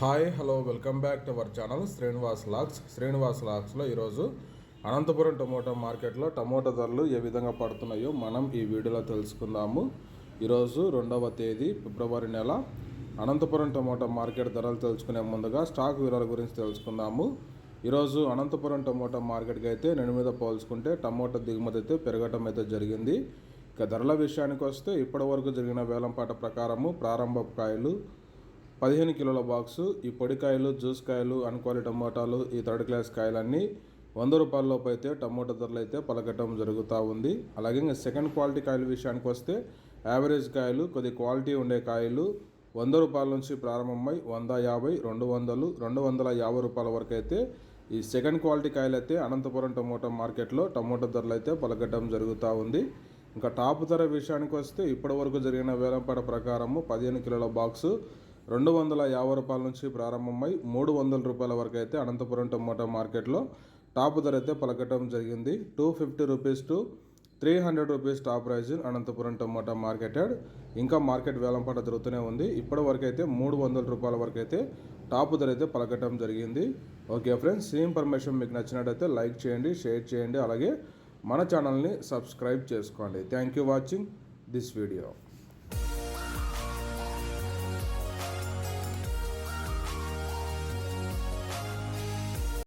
Hi hello welcome back to our channel Srinivas lakhs Srinivas లాక్స్లో ఈరోజు Anantapuram tomato మార్కెట్లో టమోటా ధరలు ఏ విధంగా పడుతున్నాయో మనం ఈ వీడియోలో తెలుసుకుందాము. ఈరోజు రెండవ తేదీ ఫిబ్రవరి నెల. అనంతపురం టమోటా మార్కెట్ ధరలు తెలుసుకునే ముందుగా స్టాక్ వివరాల గురించి తెలుసుకుందాము. ఈరోజు అనంతపురం టమోటా మార్కెట్కి అయితే నేను మీద పోల్చుకుంటే టమోటా దిగుమతి అయితే పెరగటం అయితే జరిగింది. ఇక ధరల విషయానికి వస్తే ఇప్పటి వరకు జరిగిన వేలంపాట ప్రకారము ప్రారంభ కాయలు పదిహేను కిలోల బాక్సు ఈ పొడికాయలు జ్యూస్ కాయలు అన్క్వాలిటీ టమోటాలు ఈ థర్డ్ క్లాస్ కాయలన్నీ వంద రూపాయలలోపు అయితే టమోటా ధరలు అయితే పలకటం జరుగుతూ ఉంది. అలాగే ఇంకా సెకండ్ క్వాలిటీ కాయల విషయానికి వస్తే యావరేజ్ కాయలు కొద్ది క్వాలిటీ ఉండే కాయలు వంద రూపాయల నుంచి ప్రారంభమై వంద యాభై రెండు వందలు రెండు వందల యాభై రూపాయల వరకు అయితే ఈ సెకండ్ క్వాలిటీ కాయలు అయితే అనంతపురం టమోటా మార్కెట్లో టమోటా ధరలు అయితే పలకటం జరుగుతూ ఉంది. ఇంకా టాప్ ధర విషయానికి వస్తే ఇప్పటి వరకు జరిగిన వేలంపాట ప్రకారము పదిహేను కిలోల బాక్సు రెండు వందల యాభై రూపాయల నుంచి ప్రారంభమై మూడు వందల రూపాయల వరకు అయితే అనంతపురం టమోటా మార్కెట్లో టాప్ ధర అయితే పలకటం జరిగింది. Two fifty rupees to three hundred rupees top price Anantapuram tomato marketed. ఇంకా మార్కెట్ వేలంపాట జరుగుతూనే ఉంది. ఇప్పటి వరకు అయితే మూడు వందల రూపాయల వరకు అయితే టాప్ ధర అయితే పలకటం జరిగింది. ఓకే ఫ్రెండ్స్ ఈ ఇన్ఫర్మేషన్ మీకు నచ్చినట్టయితే లైక్ చేయండి షేర్ చేయండి. అలాగే మన ఛానల్ని సబ్స్క్రైబ్ చేసుకోండి. Thank you watching this video.